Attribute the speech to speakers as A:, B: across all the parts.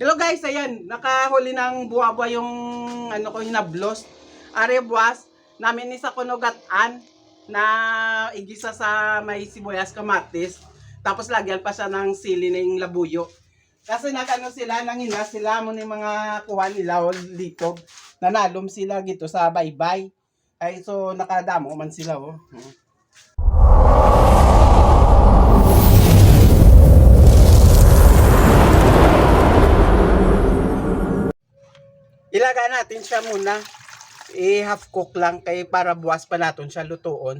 A: Hello guys, ayan, nakahuli ng buwa-buwa yung ano ko hinablos. Are buwas, namin isa kunugatan na igisa sa may sibuyas kamatis. Tapos lagyan pa siya ng sili ng labuyo. Kasi nagano sila, nangina sila mo ni mga kuha nila o litob. Nanalom sila gito sa baybay. Ay so nakadamo man sila oh. Natin siya muna. I-half cook lang kay para buwas pa natin siya lutuon.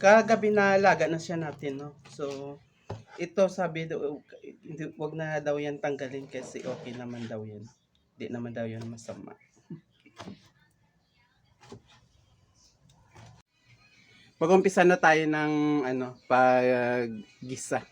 A: Kagabi na laga na siya natin, no? So, ito sabi wag na daw yan tanggalin kasi okay naman daw yan. Hindi naman daw yan masama. Mag-umpisa na tayo ng ano, pag-gisa.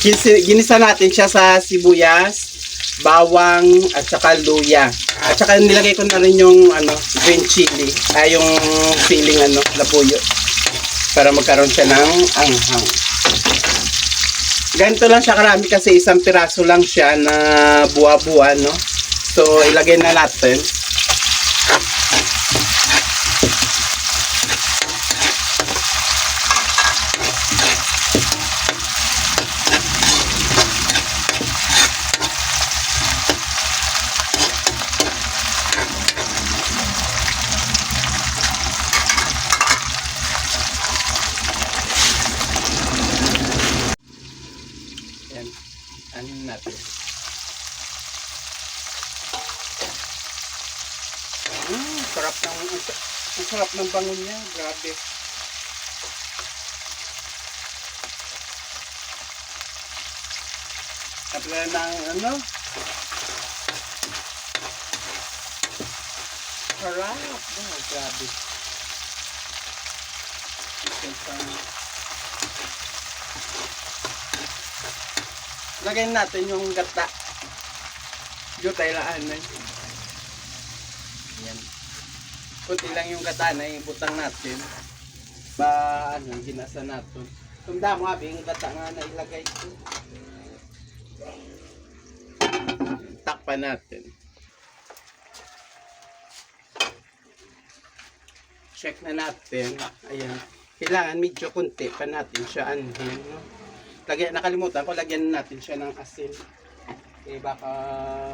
A: Ginisa natin siya sa sibuyas, bawang, at saka luya. At saka nilagay ko na rin yung ano, green chili, ay yung siling ano, labuyo. Para magkaroon siya ng anghang. Ganito lang siya karami kasi isang piraso lang siya na buwa-buwa, no? So, ilagay na natin. Yan. Ano natin? Mm, sarap ng ang sarap ng bangon niya. Grabe. Kapila ng ano? Sarap. Oh, grabe. Ito sa- Lagyan natin yung gata. Jutay laan na. Yan. Kunti lang yung gata na ibutang natin. Ba, ano, ginasa natin. Tunda mo abi, yung gata nga na ilagay ko. Takpan natin. Check na natin. Ayan. Kailangan medyo kunti pa natin siya anhin. No? Lagyan, nakalimutan ko, lagyan natin siya ng asin. Eh, baka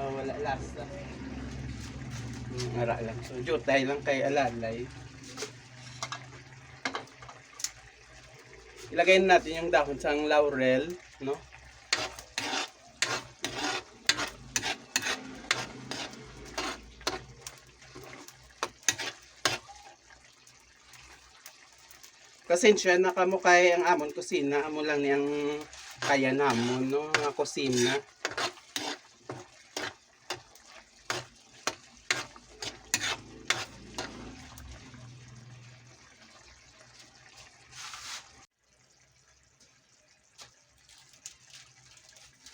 A: wala lasa. Hmm, ara lang. So, jutay lang kay alalay. Ilagay natin yung dahon sa laurel, no? Pasensya na kamo kay ang amon kusina, amo lang niyang kaya namon no, nga kusina.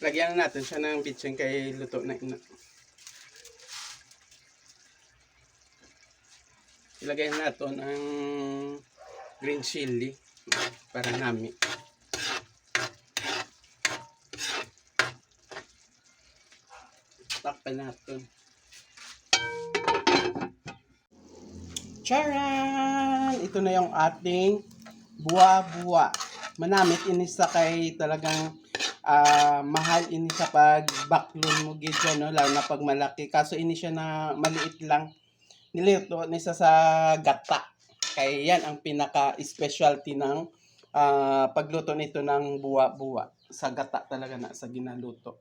A: Lagyan na natin siya ng bitsin kay luto na ina. Ilagay na natin ang green chili para nami. Takpan natin. Charan! Ito na yung ating buwa-buwa. Manamit ini sa kay talagang ah, mahal ini sa pag baklon mo gid no lalo na pag malaki kaso ini siya na maliit lang niluto ni sa gata kaya yan ang pinaka-specialty ng uh, pagluto nito ng buwa-buwa. Sa gata talaga na, sa ginaluto.